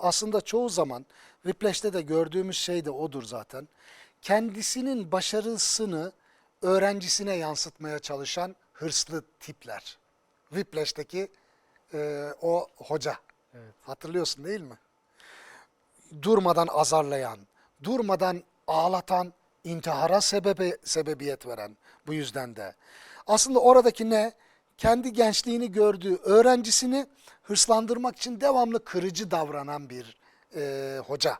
aslında çoğu zaman Whiplash'te de gördüğümüz şey de odur zaten. Kendisinin başarısını öğrencisine yansıtmaya çalışan hırslı tipler. Whiplash'teki e, o hoca. Hatırlıyorsun değil mi? Durmadan azarlayan, durmadan ağlatan, intihara sebebe, sebebiyet veren bu yüzden de. Aslında oradaki ne? Kendi gençliğini gördüğü öğrencisini hırslandırmak için devamlı kırıcı davranan bir e, hoca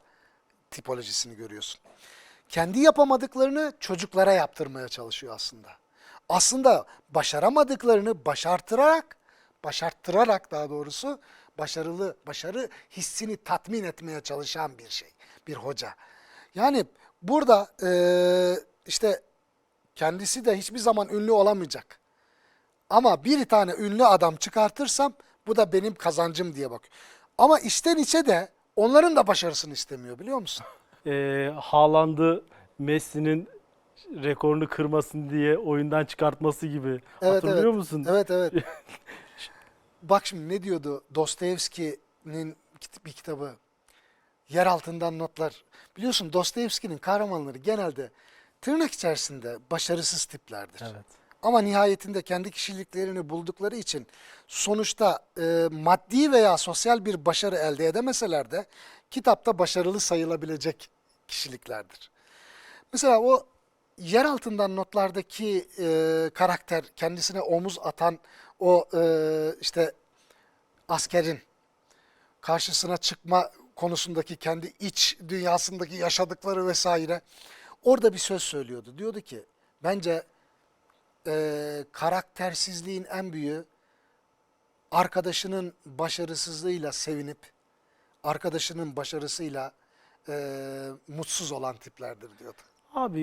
tipolojisini görüyorsun. Kendi yapamadıklarını çocuklara yaptırmaya çalışıyor aslında. Aslında başaramadıklarını başartırarak, başarttırarak daha doğrusu başarılı, başarı hissini tatmin etmeye çalışan bir şey, bir hoca. Yani burada e, işte kendisi de hiçbir zaman ünlü olamayacak. Ama bir tane ünlü adam çıkartırsam bu da benim kazancım diye bak. Ama içten içe de onların da başarısını istemiyor biliyor musun? Ee, Haaland'ı Messi'nin rekorunu kırmasın diye oyundan çıkartması gibi. Hatırlıyor evet. musun? Evet evet. Bak şimdi ne diyordu Dostoyevski'nin bir kitabı. Yer altından notlar. Biliyorsun Dostoyevski'nin kahramanları genelde tırnak içerisinde başarısız tiplerdir. Evet. Ama nihayetinde kendi kişiliklerini buldukları için sonuçta e, maddi veya sosyal bir başarı elde edemeseler de kitapta başarılı sayılabilecek kişiliklerdir. Mesela o yer altından notlardaki e, karakter kendisine omuz atan o e, işte askerin karşısına çıkma konusundaki kendi iç dünyasındaki yaşadıkları vesaire orada bir söz söylüyordu. Diyordu ki bence e, karaktersizliğin en büyüğü arkadaşının başarısızlığıyla sevinip arkadaşının başarısıyla e, mutsuz olan tiplerdir diyordu. Abi